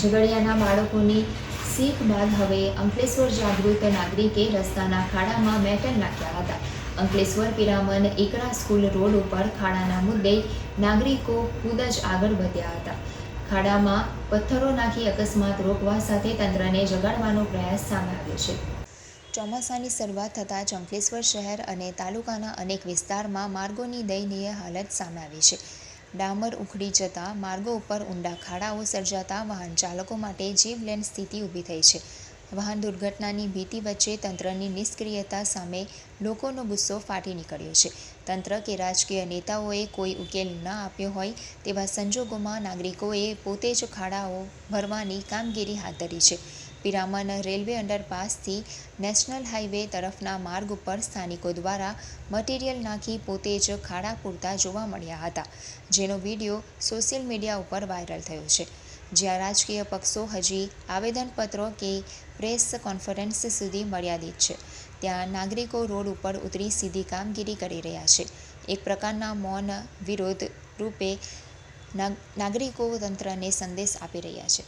ઝઘડિયાના બાળકોની શીખ બાદ હવે અંકલેશ્વર જાગૃત નાગરિકે રસ્તાના ખાડામાં મેટલ નાખ્યા હતા. અંકલેશ્વર પિરામન એકરા સ્કૂલ રોડ ઉપર ખાડાના મુદ્દે નાગરિકો ખુદ જ આગળ વધ્યા હતા. ખાડામાં પથ્થરો નાખી અકસ્માત રોકવા સાથે તંત્રને જગાડવાનો પ્રયાસ સામે આવ્યો છે. ચોમાસાની શરૂઆત થતાં જ શહેર અને તાલુકાના અનેક વિસ્તારમાં માર્ગોની દયનીય હાલત સામે આવી છે. ડામર ઉખડી જતા માર્ગો ઉપર ઊંડા ખાડાઓ સર્જાતા વાહન ચાલકો માટે જીવલેણ સ્થિતિ ઊભી થઈ છે. વાહન દુર્ઘટનાની ભીતિ વચ્ચે તંત્રની નિષ્ક્રિયતા સામે લોકોનો ગુસ્સો ફાટી નીકળ્યો છે. તંત્ર કે રાજકીય નેતાઓએ કોઈ ઉકેલ ન આપ્યો હોય તેવા સંજોગોમાં નાગરિકોએ પોતે જ ખાડાઓ ભરવાની કામગીરી હાથ ધરી છે. પિરામન રેલવે અંડરપાસથી નેશનલ હાઈવે તરફના માર્ગ ઉપર સ્થાનિકો દ્વારા મટીરિયલ નાખી પોતે જ ખાડા પૂરતા જોવા મળ્યા હતા, જેનો વીડિયો સોશિયલ મીડિયા ઉપર વાયરલ થયો છે. જ્યાં રાજકીય પક્ષો હજી આવેદનપત્રો કે પ્રેસ કોન્ફરન્સ સુધી મર્યાદિત છે. ત્યાં નાગરિકો રોડ ઉપર ઉતરી સીધી કામગીરી કરી રહ્યા છે. એક પ્રકારના મૌન વિરોધ રૂપે નાગ- નાગરિકો તંત્રને સંદેશ આપી રહ્યા છે.